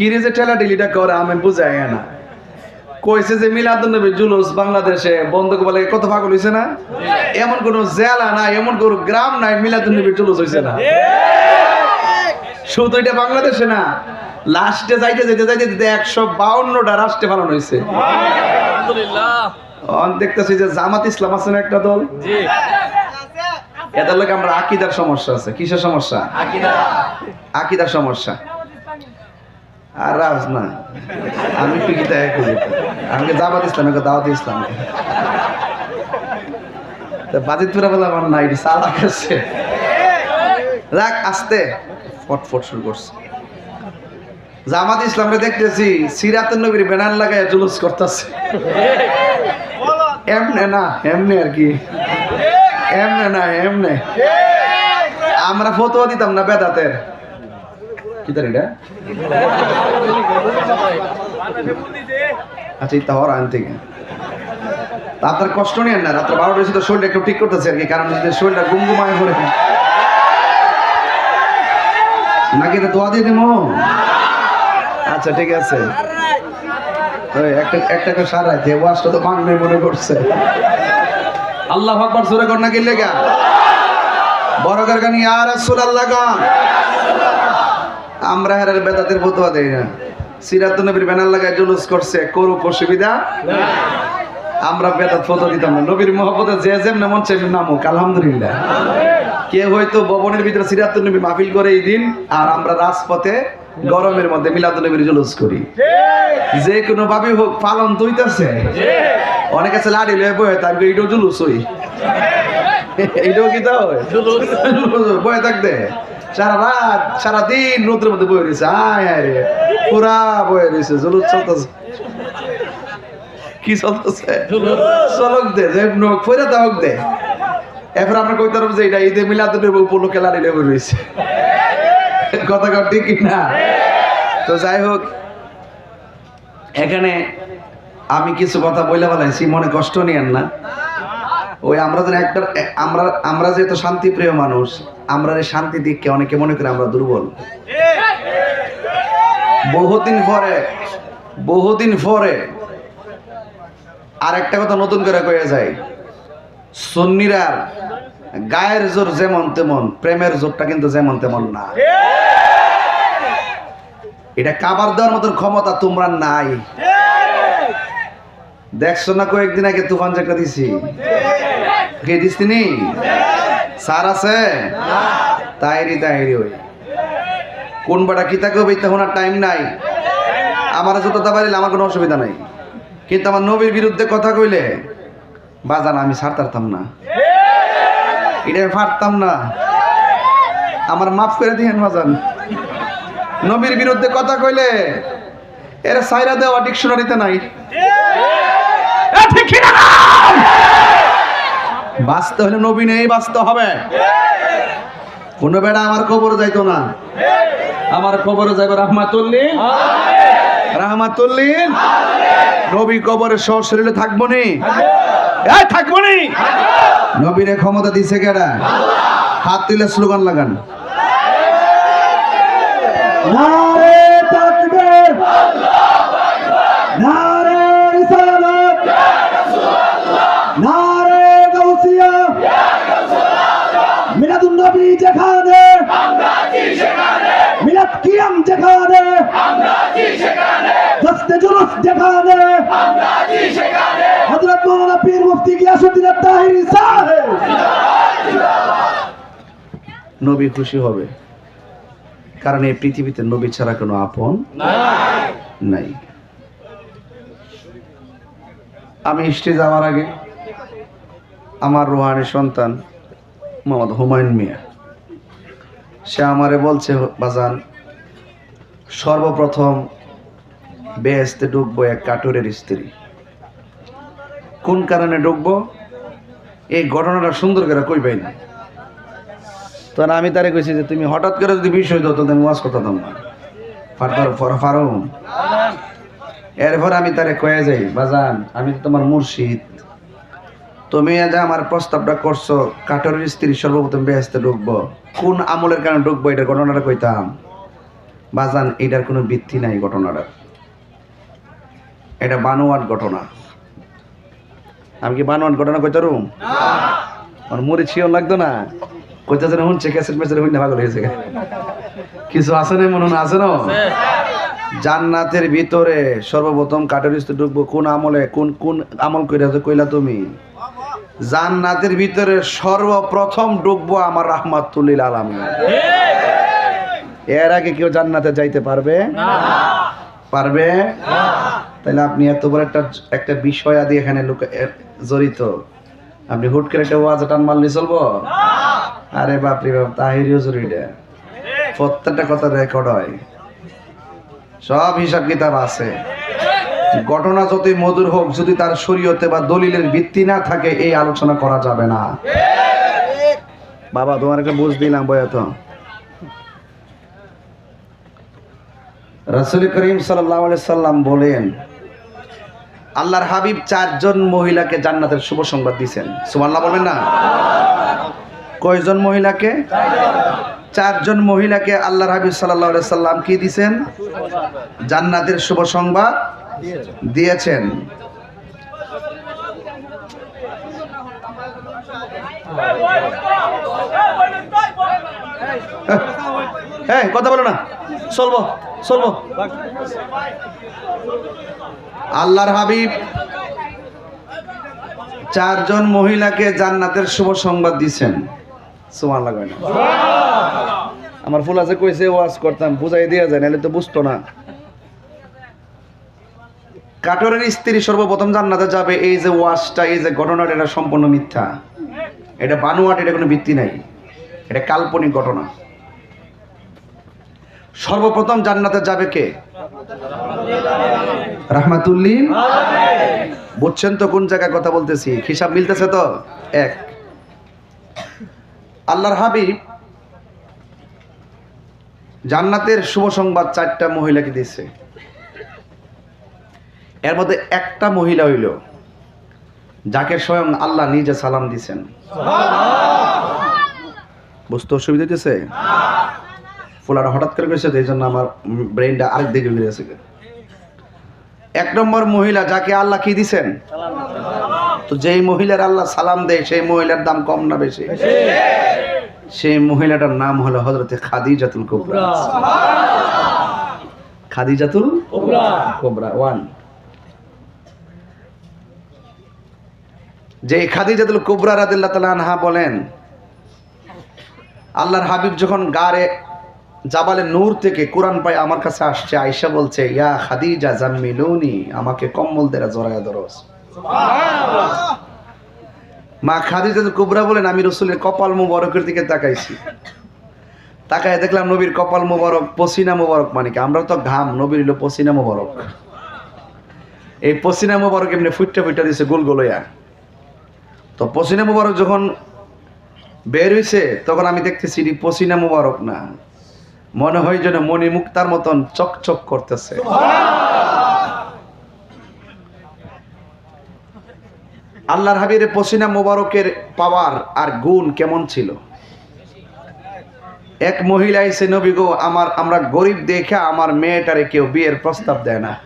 কিরে যে ঠেলা ঠেলিটা করে আমি বুঝাই না। কইছে যে মিলাদুন্নবী জুলুস বাংলাদেশে বন্ধ বলে কত পাগল হইছে না? এমন কোন জেলা নাই এমন কোন গ্রাম নাই মিলাদুন্নবী জুলুস হইছে না। শুধু এটা বাংলাদেশে না লাস্টে যাইতে যেতে যাইতে যেতে একশো বাউন্নটা রাষ্ট্রে পালন হয়েছে দেখতেছি যে জামাত ইসলাম আছে না একটা দল? এদের লোক আমরা আকিদার সমস্যা আছে। কিসের সমস্যা? আকিদার সমস্যা। আর রাজ না। আমি পিকিতা একই যেতে আমাকে জামাত ইসলাম একে দাওয়াত ইসলাম? বাজিত পুরা বলে আমার নাই সালাক আছে রাখ, আস্তে। ফটফট শুরু করছে। জামাত ইসলামকে দেখতেছি সিরাতুন নবীর ব্যানার লাগায় জুলুস করতেছে। এমনে না, এমনে আর কি। এমনে না, এমনে। আমরা ফতোয়া দিতাম না বেদাতের। কি তার আচ্ছা ইতা হওয়ার আন থেকে তা আপনার কষ্ট নেন না, রাত্রে বারোটা এসে তো শরীরটা একটু ঠিক করতেছে আর কি, কারণ যদি শরীরটা গুমগুমায় পড়ে নাকি এটা দোয়া দিয়ে দেবো? আচ্ছা ঠিক আছে। একটা একটা করে সারাই দিয়ে ওয়াশটা তো ভাঙবে মনে করছে। আল্লাহ আকবার সুরে কর নাকি লেগা বড় করে গানি আর রাসূলুল্লাহ গান আমরা হেরার বেদাতের ফতোয়া দেই না। সিরাতুন নবীর ব্যানার লাগায় জুলুস করছে, করুক অসুবিধা আমরা বেদাত ফটো দিতাম না। নবীর মহব্বতে যে যেমন মন চাইলে নামুক, আলহামদুলিল্লাহ। কে হয়তো ভবনের ভিতরে সিরাতুন নবী মাহফিল করে এই দিন, আর আমরা রাজপথে গরমের মধ্যে মিলাদুন নবীর জুলুস করি। যে কোনো ভাবে হোক, পালন তৈতেছে অনেক আছে লাড়ি লয়ে বয়ে তার এইটাও জুলুস হই। এইটাও কি তা হয়? জুলুস। বয়ে থাকতে। সারা রাত, সারা দিন রোদ্রের মধ্যে বয়ে রয়েছে। আয় আয় রে। পুরা বয়ে রয়েছে, জুলুস চলতেছে। কি চলতেছে? চলক দে নোক ফেরে দাওক দে। এরপর আমরা কইতে পারব যে এটা ঈদে মিলাদুনের উপলক্ষে লাড়ি লেগে রয়েছে। কথা কর ঠিক না? তো যাই হোক, এখানে আমি কিছু কথা বইলে বলাইছি মনে কষ্ট নিয়েন না। ওই আমরা যেন একটা আমরা আমরা যেহেতু শান্তিপ্রিয় মানুষ আমরা এই শান্তি দিককে অনেকে মনে করে আমরা দুর্বল। বহুদিন পরে বহুদিন পরে আর একটা কথা নতুন করে কয়ে যায়। সন্নিরার গায়ের জোর যেমন তেমন প্রেমের জোরটা কিন্তু যেমন তেমন না। এটা কাবার দেওয়ার মতন ক্ষমতা তোমরা নাই। দেখছ না কয়েকদিন আগে তুফান একটা দিছি? কে দিস তিনি সার আছে? তাইরি তাইরি ওই। কোন বাটা কি থাকে ওই তখন আর টাইম নাই। আমার যত দাবারিলে আমার কোনো অসুবিধা নাই। কিন্তু আমার নবীর বিরুদ্ধে কথা কইলে, বাজান, আমি ছাড়তাম না। এটা পারতাম না। আমার মাফ করে দিয়েন, বাজান। নবীর বিরুদ্ধে কথা কইলে, এরা সাইরা দেওয়া ডিকশনারিতে নাই? বাঁচতে হলে নবী নেই বাঁচতে হবে। কোন বেড়া আমার কবর যাইতো না। আমার কবরে যাইবে রহমাতুল্লিন রহমাতুল্লিন নবী কবরে সশরীরে থাকব নি। এই থাকব নি। নবীরে ক্ষমতা দিছে কেডা? হাত তুলে স্লোগান লাগান। নারে তাকবীর নারে রিসালাত নারে গাউসিয়া মিলাদুন নবী যেখানে মিলাদ কিয়াম যেখানে দস্তে জুলুস যেখানে হযরত মাওলানা পীর মুফতি গিয়াসউদ্দিন তাহিরি সাহেব। নবী খুশি হবে। কারণ এই পৃথিবীতে নবী ছাড়া কোনো আপন নাই। আমি স্টেজ যাওয়ার আগে আমার রোহানি সন্তান মোহাম্মদ হুমায়ুন মিয়া সে আমারে বলছে বাজান সর্বপ্রথম বেহেস্তে ঢুকবো এক কাটুরের স্ত্রী। কোন কারণে ঢুকবো এই ঘটনাটা সুন্দর করে কইবাই না। তখন আমি তারে কইছি যে তুমি হঠাৎ করে যদি বিষয় দাও তাহলে আমি ওয়াজ কথা দাম না। এরপর আমি তারে কয়ে যাই, বাজান, আমি তো তোমার মুর্শিদ। তুমি যে আমার প্রস্তাবটা করছ কাটরের স্ত্রী সর্বপ্রথম বেহেস্তে ঢুকবো কোন আমলের কারণে ঢুকবো এটা ঘটনাটা কইতাম। বাজান, এটার কোনো ভিত্তি নাই ঘটনাটার। এটা বানোয়াট ঘটনা। আমি কি বানোয়াট ঘটনা কইতারুম আমার মুড়ি ছিও লাগতো না। কইতাছে না শুনছে ক্যাসেট মেসেট হইনা পাগল হয়েছে কিছু আছে না মনে আছে না? জান্নাতের ভিতরে সর্বপ্রথম কাটারিস্তে ঢুকবো কোন আমলে কোন কোন আমল কইরা কইলা তুমি? জান্নাতের ভিতরে সর্বপ্রথম ঢুকবো আমার রাহমাতুল্লিল আলামিন। এর আগে কেউ জান্নাতে যাইতে পারবে? পারবে? তাহলে আপনি এত বড় একটা একটা বিষয় আদি এখানে জড়িত। আপনি হুট করে একটা ওয়াজ টান মারলে চলবো? আরে বাপরে বাপ তাহিরিও জড়িত প্রত্যেকটা কথা রেকর্ড হয়। সব হিসাব কিতাব আছে। ঘটনা যতই মধুর হোক, যদি তার শরীয়তে বা দলিলের ভিত্তি না থাকে, এই আলোচনা করা যাবে না। বাবা, তোমার একটা বুঝ দিলাম বয়ত রাসুল করিম সাল্লাম বলেন আল্লাহর হাবিব চারজন মহিলাকে জান্নাতের শুভ সংবাদ দিয়েছেন সুমাল্লাহ বলবেন না? কয়জন মহিলাকে? চারজন মহিলাকে আল্লাহর হাবিব সাল্লাহ সাল্লাম কি দিছেন? জান্নাতের শুভ সংবাদ দিয়েছেন। হ্যাঁ কথা বলো না। চলবো চলবো। আল্লাহর হাবিব চারজন মহিলাকে জান্নাতের শুভ সংবাদ দিছেন। সুমান লাগবে না। আমার ফুল আছে কইছে ওয়াজ করতাম বুঝাই দেওয়া যায় নাহলে তো বুঝতো না। কাটরের স্ত্রী সর্বপ্রথম জান্নাতে যাবে এই যে ওয়াজটা এই যে ঘটনাটা এটা সম্পূর্ণ মিথ্যা। এটা বানুয়াট এটা কোনো ভিত্তি নাই। এটা কাল্পনিক ঘটনা। সর্বপ্রথম জান্নাতে যাবে কে? রাহমাতুল্লিন। বুঝছেন তো কোন জায়গায় কথা বলতেছি? হিসাব মিলতেছে তো? এক। আল্লাহর হাবিব জান্নাতের শুভ সংবাদ চারটা মহিলাকে দিছে এর মধ্যে একটা মহিলা হইল যাকে স্বয়ং আল্লাহ নিজে সালাম দিছেন বুঝতে অসুবিধা হইতেছে? ফোলাটা হঠাৎ করে গেছে এই জন্য আমার ব্রেনটা আরেক দিকে ঘুরে গেছে এক নম্বর মহিলা যাকে আল্লাহ কি দিছেন? তো যেই মহিলার আল্লাহ সালাম দেয়, সেই মহিলার দাম কম না বেশি? সেই মহিলাটার নাম হলো হজরতে খাদিজাতুল কোবরা। খাদিজাতুল কোবরা। ওয়ান যে খাদিজাতুল কোবরা রাদিল্লাহ তাআলা আনহা বলেন, আল্লাহর হাবিব যখন গারে জাবালে নূর থেকে কোরআন পাই আমার কাছে আসছে, আয়েশা বলছে, ইয়া খাদিজা, জাম্মিলুনি, আমাকে কম্বল দেরা জড়ায়া ধরস মা খাদিজা কুবরা বলেন, আমি রসুলের কপাল মুবারকের দিকে তাকাইছি। তাকায় দেখলাম নবীর কপাল মুবারক, পসিনা মুবারক মানে কি? আমরা তো ঘাম, নবীর হলো পসিনা মুবারক। এই পসিনা মুবারক এমনি ফুটটা ফুটটা দিছে গোল গোলইয়া তো পসিনা মুবারক যখন বের হইছে, তখন আমি দেখতেছি এটি পসিনা মুবারক না। মনে হয় যেন মণি মুক্তার মতন চকচক করতেছে। আল্লাহর হাবির পসিনা মোবারকের পাওয়ার আর গুণ কেমন ছিল? এক মহিলা এসে, নবী গো, আমার, আমরা গরিব দেখে আমার মেয়েটারে কেউ বিয়ের প্রস্তাব দেয় না।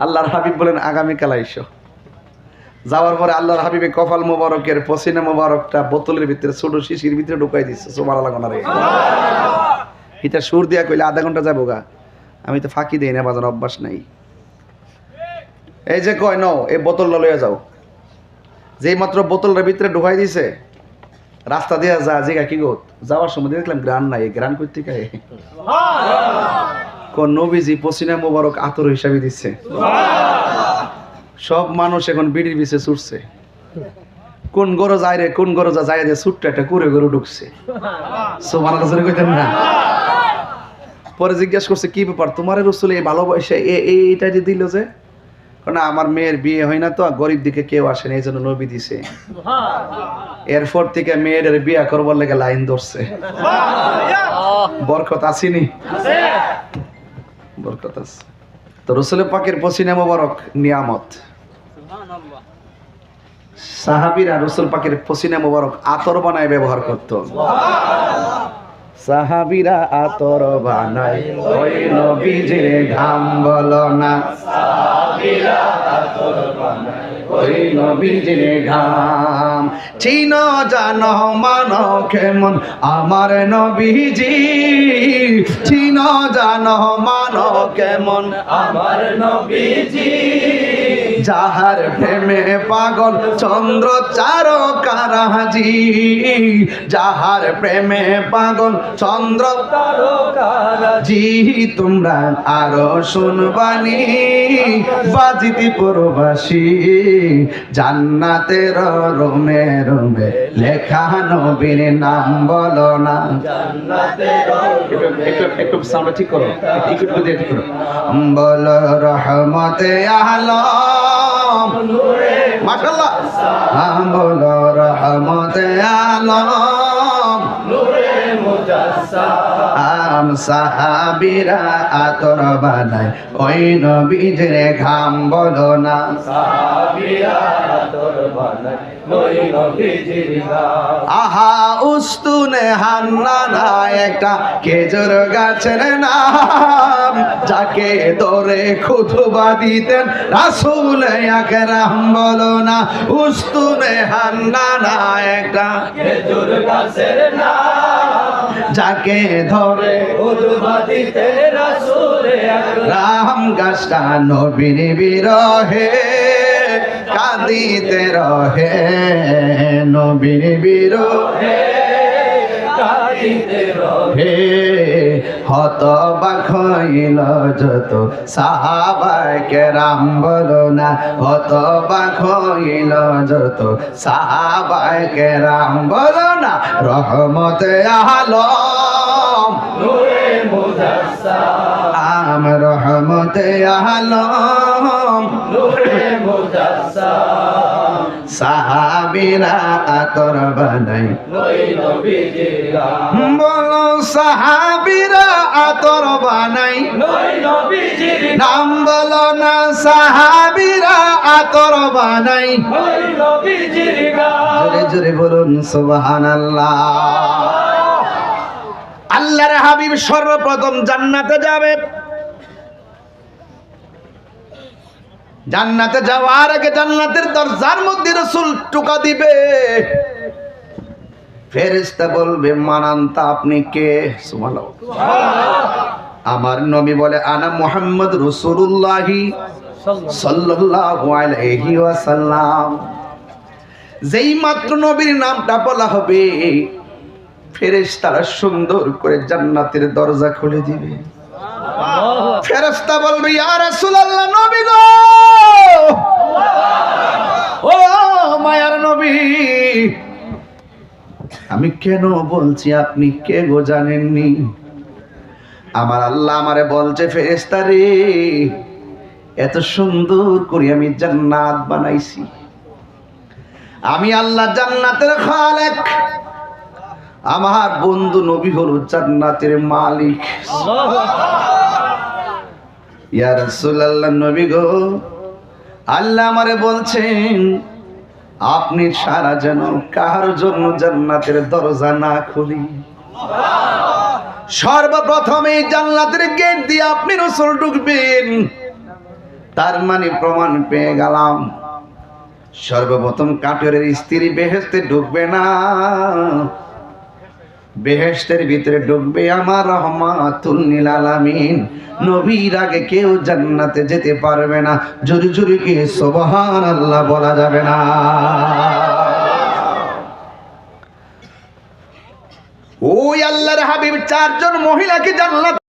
আল্লাহর হাবিব বলেন, আগামীকাল আইসো। যাওয়ার পরে আল্লাহর হাবিবে কপাল মোবারকের পসিনা মোবারকটা বোতলের ভিতরে, ছোট শিশির ভিতরে ঢুকাই দিচ্ছে সোমার লাগো এটা সুর দিয়া কইলে আধা ঘণ্টা যাব গা। আমি তো ফাঁকি দিই না বাজার অভ্যাস নাই। এই যে কয়, নাও, এই বোতলটা লইয়া যাও। যেই মাত্র বোতলটার ভিতরে ঢুকাই দিছে, রাস্তা দিয়া যা জিগা কি গো, যাওয়ার সময় দেখলাম গ্রান নাই গ্রান করতে কায় কোন নবীজি পসিনা মোবারক আতর হিসাবে দিচ্ছে সব মানুষ এখন বিড়ির পিছে ছুটছে। কোন গরো যায় রে কোন গরো যা যায় রে ছুট্ট একটা কুড়ে গরু ঢুকছে। সোমান কইতেন না? পরে জিজ্ঞাসা করছে কি ব্যাপার? তোমার রসুল এই ভালোবাসা এইটা যে দিল যে? না আমার মেয়ের বিয়ে হয় না তো গরিব দিকে কেউ আসে না এই জন্য নবী দিছে। এরপর থেকে মেয়ের বিয়া করবার লেগে লাইন ধরছে। বরকত আসিনি? বরকত আছে। তো রসুল পাকের পসিনা মোবারক নিয়ামত। সাহাবিরা রসুল পাকের পসিনা মোবারক আতর বানায় ব্যবহার করত। সাহাবিরা আতর বানাই ওই নবীজির ঘাম বলো না। ওই নবীজির ঘাম। চিন মানো কেমন আমার নবীজি। চিন জানো, মানো কেমন আমার নবীজি। যাহার প্রেমে পাগল চন্দ্র চার কারাজি যাহার প্রেমে পাগল চন্দ্র তারকারা জি তোমরা আরও শুনবানি বাজিতি পরবাসী জান্নাতের রোমে রোমে লেখা নবীর নাম বলো না। একটু সাউন্ড ঠিক করো একটু ঠিক করো। বলো রহমতে আলম মাশাআল্লাহ। হ্যাঁ বলো রহমতে আলম। আম সাহাবিরা আতর বানায়। ওই নবীজের ঘাম বলো না। গান আহা, উস্তুনে হান্নানা, একটা খেজুর গাছের নাম। যাকে ধরে খুতুবা দিতেন রাসুল একরাম বলো না, উস্তুনে হান্নানা, একটা খেজুর গাছের নাম। যাকে ধরে রাম গাছটা নবীর বিরহে। কাঁদিতে রহে নবীর বিরহে। কাঁদিতে রহে। হে হত বাখইল যত সাহাবাকে রাম বলো না। হত বাখইল যত সাহাবাকে রাম বলো না। রহমতে আলম। নূরে মুজাসসাম। আম রহমতে আলম। সাহাবিরা আতর বানাই বলো সাহাবিরা আতর বানাই নাম বলো না সাহাবিরা আতর বানাই জোরে জোরে বলুন সুবহানাল্লাহ। আল্লাহর হাবিব সর্বপ্রথম জান্নাতে যাবে। জান্নাতে যাওয়ার আগে জান্নাতের দরজার মধ্যে রসুল টুকা দিবে। ফেরেশতা বলবে, মানান্তা, আপনি কে? আমার নবী বলে, আনা মোহাম্মদ রাসূলুল্লাহি সাল্লাল্লাহু আলাইহি যেই মাত্র নবীর নামটা বলা হবে, ফেরেশতারা সুন্দর করে জান্নাতের দরজা খুলে দিবে। ফেরেশতা বলবে, ইয়া রাসূলুল্লাহ, নবী গো! ও মায়ার নবী, আমি কেন বলছি আপনি কে গো জানেননি? আমার আল্লাহ আমারে বলছে, ফেরেশতা রে, এত সুন্দর করে আমি জান্নাত বানাইছি। আমি আল্লাহ জান্নাতের খালেক। আমার বন্ধু নবী হলো জান্নাতের মালিক। ইয়া রাসূলুল্লাহ নবী গো, আল্লাহ আমারে বলছেন, আপনি সারা যেন কার জন্য জান্নাতের দরজা না খুলি। সর্বপ্রথম এই জান্নাতের গেট দিয়ে আপনি রসুল ঢুকবেন। তার মানে প্রমাণ পেয়ে গেলাম, সর্বপ্রথম কাঠের স্ত্রী বেহেস্তে ঢুকবে না। বেহেস্তের ভিতরে ঢুকবে আমার রহমাতুল নীল নবীর আগে কেউ জান্নাতে যেতে পারবে না। জোরে জোরে কি সোবহান আল্লাহ বলা যাবে না? ওই আল্লাহর হাবিব চারজন মহিলাকে জান্নাত